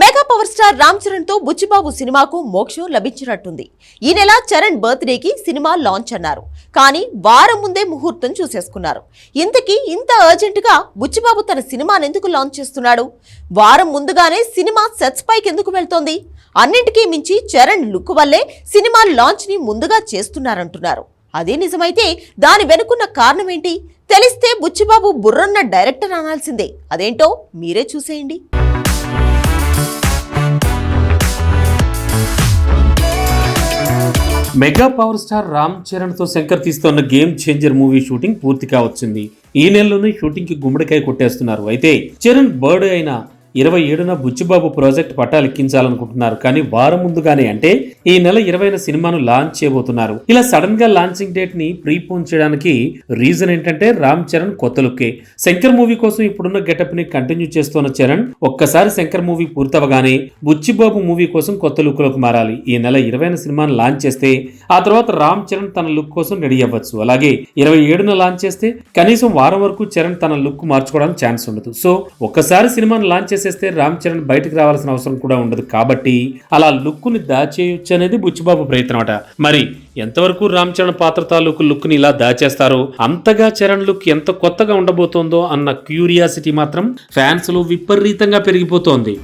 Mega power star Ram చరణ్తో బుచ్చిబాబు సినిమాకు మోక్షం లభించినట్టుంది. ఈ నెల చరణ్ బర్త్డేకి సినిమా లాంచ్ అన్నారు. కానీ వారం ముందే ముహూర్తం చూసేసుకున్నారు. ఇంతకీ ఇంత అర్జెంట్గా బుచ్చిబాబు తన సినిమాను ఎందుకు లాంచ్ చేస్తున్నాడు? వారం ముందుగానే సినిమా సెట్స్ పైకి ఎందుకు వెళ్తోంది? అన్నింటికీ మించి చరణ్ లుక్ వల్లే సినిమా లాంచ్ని ముందుగా చేస్తున్నారంటున్నారు. అదే నిజమైతే దాని వెనుకున్న కారణం ఏంటి తెలిస్తే బుచ్చిబాబు బుర్రన్న డైరెక్టర్ అనాల్సిందే. అదేంటో మీరే చూసేయండి. మెగా పవర్ స్టార్ రామ్ చరణ్తో శంకర్ తీస్తున్న గేమ్ చేంజర్ మూవీ షూటింగ్ పూర్తి కావచ్చింది ఈ నెలలోనే షూటింగ్కి గుమ్మడికాయ కొట్టేస్తున్నారు. అయితే చరణ్ బర్త్డే అయిన ఇరవై ఏడున బుచ్చిబాబు ప్రాజెక్ట్ పట్టాలెక్కించాలనుకుంటున్నారు. కానీ వారం ముందుగానే అంటే ఈ నెల ఇరవైన సినిమాను లాంచ్ చేయబోతున్నారు. ఇలా సడన్గా లాంచింగ్ డేట్ని ప్రీపోన్ చేయడానికి రీజన్ ఏంటంటే రామ్ చరణ్ కొత్త లుక్కే. శంకర్ మూవీ కోసం ఇప్పుడున్న గెటప్ని కంటిన్యూ చేస్తున్న చరణ్ ఒక్కసారి శంకర్ మూవీ పూర్తవగానే బుచ్చిబాబు మూవీ కోసం కొత్త లుక్లోకి మారాలి. ఈ నెల ఇరవైన సినిమాను లాంచ్ చేస్తే ఆ తర్వాత రామ్ చరణ్ తన లుక్ కోసం రెడీ అవ్వచ్చు. అలాగే ఇరవై ఏడున లాంచ్ చేస్తే కనీసం వారం వరకు చరణ్ తన లుక్ మార్చుకోవడానికి ఛాన్స్ ఉండదు. సో ఒక్కసారి సినిమాను లాంచ్ చేసేస్తే రామ్ చరణ్ బయటకు రావాల్సిన అవసరం కూడా ఉండదు కాబట్టి అలా లుక్ని దాచేయొచ్చు అనేది బుచ్చిబాబు ప్రయత్నం అట. మరి ఎంతవరకు రామ్ చరణ్ పాత్ర తాలూకు లుక్ని ఇలా దాచేస్తారో అంతగా చరణ్ లుక్ ఎంత కొత్తగా ఉండబోతోందో అన్న క్యూరియాసిటీ మాత్రం ఫ్యాన్స్లో విపరీతంగా పెరిగిపోతోంది.